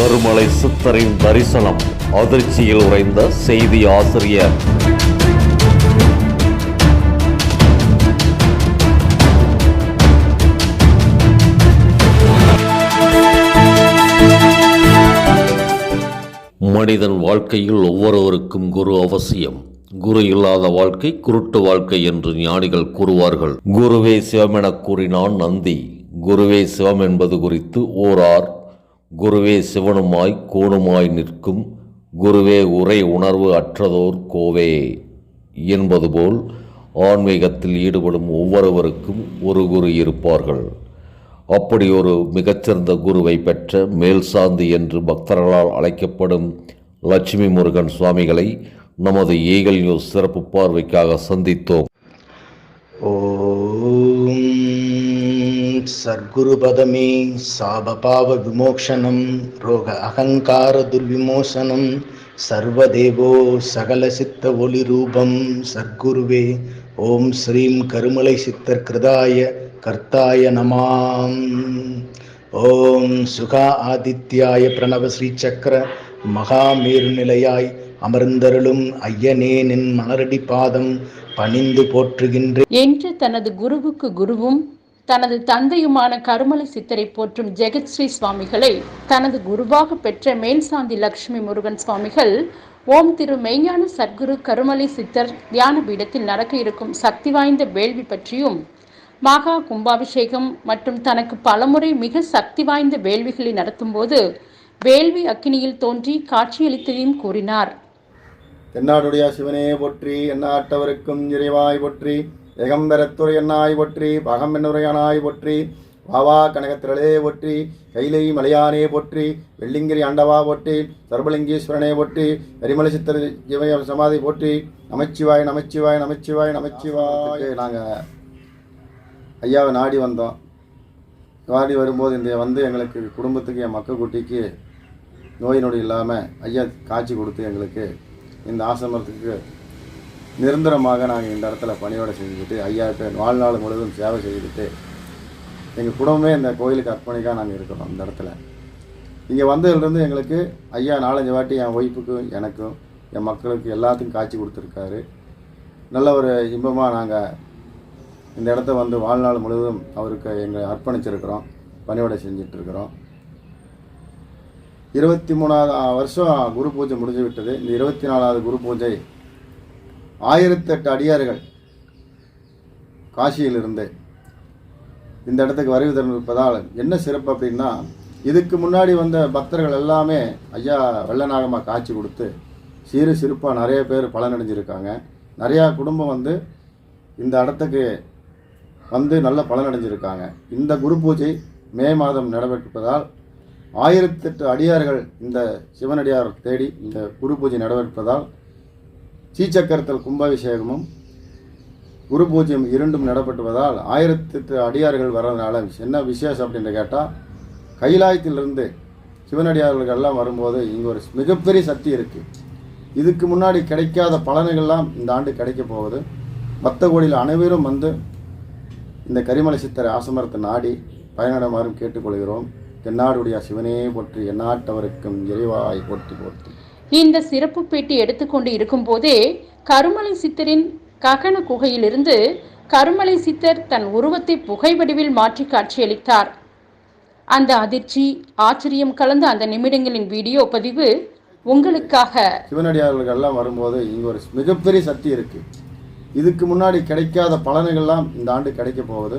கருமலை சித்தரின் தரிசனம் அதிர்ச்சியில் உறைந்த செய்தி ஆசிரியர். மனிதன் வாழ்க்கையில் ஒவ்வொருவருக்கும் குரு அவசியம். குரு இல்லாத வாழ்க்கை குருட்டு வாழ்க்கை என்று ஞானிகள் கூறுவார்கள். குருவே சிவம் என கூறினான் நந்தி. குருவே சிவம் என்பது குறித்து ஓரார் குருவே சிவனுமாய் கோணுமாய் நிற்கும் குருவே உரை உணர்வு அற்றதோர் கோவே என்பது போல் ஆன்மீகத்தில் ஈடுபடும் ஒவ்வொருவருக்கும் ஒரு குரு இருப்பார்கள். அப்படி ஒரு மிகச்சிறந்த குருவை பெற்ற மேல்சாந்தி என்று பக்தர்களால் அழைக்கப்படும் லட்சுமி முருகன் சுவாமிகளை நமது ஈகல் நியூஸ் சிறப்பு பார்வைக்காக சந்தித்தோம். ஓ சத்குருபதமே சாபபாவ விமோக்ஷனம் ரோக அகங்கார துர்விமோசனம் சர்வதேவோ சகல சித்த ஒளி ரூபம் சத்குருவே ஓம் ஸ்ரீம் கருமலை சித்தர் கிருதாய கர்த்தாய நமாம். ஓம் சுகா ஆதித்யாய பிரணவ ஸ்ரீ ஸ்ரீசக்கர மகாமேருநிலையாய் அமர்ந்தருளும் ஐயனே நின் மலரடி பாதம் பணிந்து போற்றுகின்றேன் என்று தனது குருவுக்கு குருவும் தனது தந்தையுமான கருமலை சித்தரை போற்றும் ஜெகத்ஸ்ரீ சுவாமிகளை தனது குருவாக பெற்ற மேல்சாந்தி லக்ஷ்மி முருகன் சுவாமிகள் ஓம் திரு மெய்ஞான சத்குரு கருமலை சித்தர் தியான பீடத்தில் நடக்க இருக்கும் சக்தி வாய்ந்த வேள்வி பற்றியும் மகா கும்பாபிஷேகம் மற்றும் தனக்கு பலமுறை மிக சக்தி வாய்ந்த வேள்விகளை நடத்தும்போது வேள்வி அக்கினியில் தோன்றி காட்சியளித்ததையும் கூறினார். தென்னாடுடைய சிவனே போற்றி எண்ணாட்டவருக்கும் இறைவாய் போற்றி ஏகம்பரத்துறை எண்ணாய் போற்றி பகம் என்னுரையனாய் போற்றி வாவா கனகத்திரளே போற்றி கைலை மலையானே போற்றி வெள்ளிங்கிரி ஆண்டவா போற்றி சர்வலிங்கீஸ்வரனே போற்றி கரிமலை சித்தர் ஜீவய சமாதி போற்றி நமச்சிவாய் நமச்சிவாய் நமச்சிவாய் நமச்சிவாய். நாங்கள் ஐயாவை நாடி வந்தோம். நாடி வரும்போது இந்த வந்து எங்களுக்கு குடும்பத்துக்கு என் மக்கள் குட்டிக்கு நோய் நொடி இல்லாமல் ஐயா காட்சி கொடுத்து எங்களுக்கு இந்த ஆசிரமத்துக்கு நிரந்தரமாக நாங்கள் இந்த இடத்துல பணியோட செஞ்சுக்கிட்டு பேர் வாழ்நாள் முழுவதும் சேவை செய்துட்டு எங்கள் குடும்பமே இந்த கோயிலுக்கு அர்ப்பணிக்காக நாங்கள் இருக்கிறோம் இந்த இடத்துல. இங்கே வந்ததுலேருந்து எங்களுக்கு ஐயா நாலஞ்சு வாட்டி என் ஒய்ஃபுக்கும் எனக்கும் என் மக்களுக்கு எல்லாத்துக்கும் காட்சி கொடுத்துருக்காரு. நல்ல ஒரு இன்பமாக நாங்கள் இந்த இடத்த வந்து வாழ்நாள் முழுவதும் அவருக்கு எங்களை அர்ப்பணிச்சிருக்கிறோம் பணியோட செஞ்சிட்ருக்கிறோம். இருபத்தி மூணாவது வருஷம் குரு பூஜை முடிஞ்சு விட்டது. இந்த இருபத்தி நாலாவது குரு பூஜை ஆயிரத்தெட்டு அடியார்கள் காசியிலிருந்து. இந்த இடத்துக்கு வருகை தந்திருப்பதால் என்ன சிறப்பு அப்படின்னா இதுக்கு முன்னாடி வந்த பக்தர்கள் எல்லாமே ஐயா வெள்ளநாகமாக காட்சி கொடுத்து சிறு சிறப்பாக நிறைய பேர் பலனடைஞ்சிருக்காங்க. நிறையா குடும்பம் வந்து இந்த இடத்துக்கு வந்து நல்ல பலனடைஞ்சிருக்காங்க. இந்த குரு பூஜை மே மாதம் நடைபெற்றிருப்பதால் ஆயிரத்தெட்டு அடியார்கள் இந்த சிவனடியார் தேடி இந்த குரு பூஜை நடைபெறுப்பதால் சீச்சக்கரத்தில் கும்பாபிஷேகமும் குரு பூஜ்யம் இரண்டும் நடைபெற்றுவதால் ஆயிரத்தெட்டு அடியார்கள் வர்றதுனால என்ன விசேஷம் அப்படின்னு கேட்டால் கைலாயத்திலிருந்து சிவனடியார்கள் எல்லாம் வரும்போது இங்கே ஒரு மிகப்பெரிய சக்தி இருக்குது இதுக்கு முன்னாடி கிடைக்காத பலன்கள்லாம் இந்த ஆண்டு கிடைக்க போகுது. பக்த கோடியில் அனைவரும் வந்து இந்த கரிமலை சித்தரை ஆசமரத்தை நாடி பயனடமாறும் கேட்டுக்கொள்கிறோம். தென்னாடுடைய சிவனே போற்றி எந்நாட்டவருக்கும் இறைவாய் போற்றி போற்றி. இந்த சிறப்பு பேட்டி எடுத்துக்கொண்டு இருக்கும்போதே கருமலை சித்தரின் ககன குகையிலிருந்து கருமலை சித்தர் தன் உருவத்தை புகை வடிவில் மாற்றி காட்சியளித்தார். அந்த அதிர்ச்சி ஆச்சரியம் கலந்த அந்த நிமிடங்களின் வீடியோ பதிவு உங்களுக்காக. சிவனடியார்கள் எல்லாம் வரும்போது இங்க ஒரு மிகப்பெரிய சக்தி இருக்குது இதுக்கு முன்னாடி கிடைக்காத பலன்கள்லாம் இந்த ஆண்டு கிடைக்க போகுது.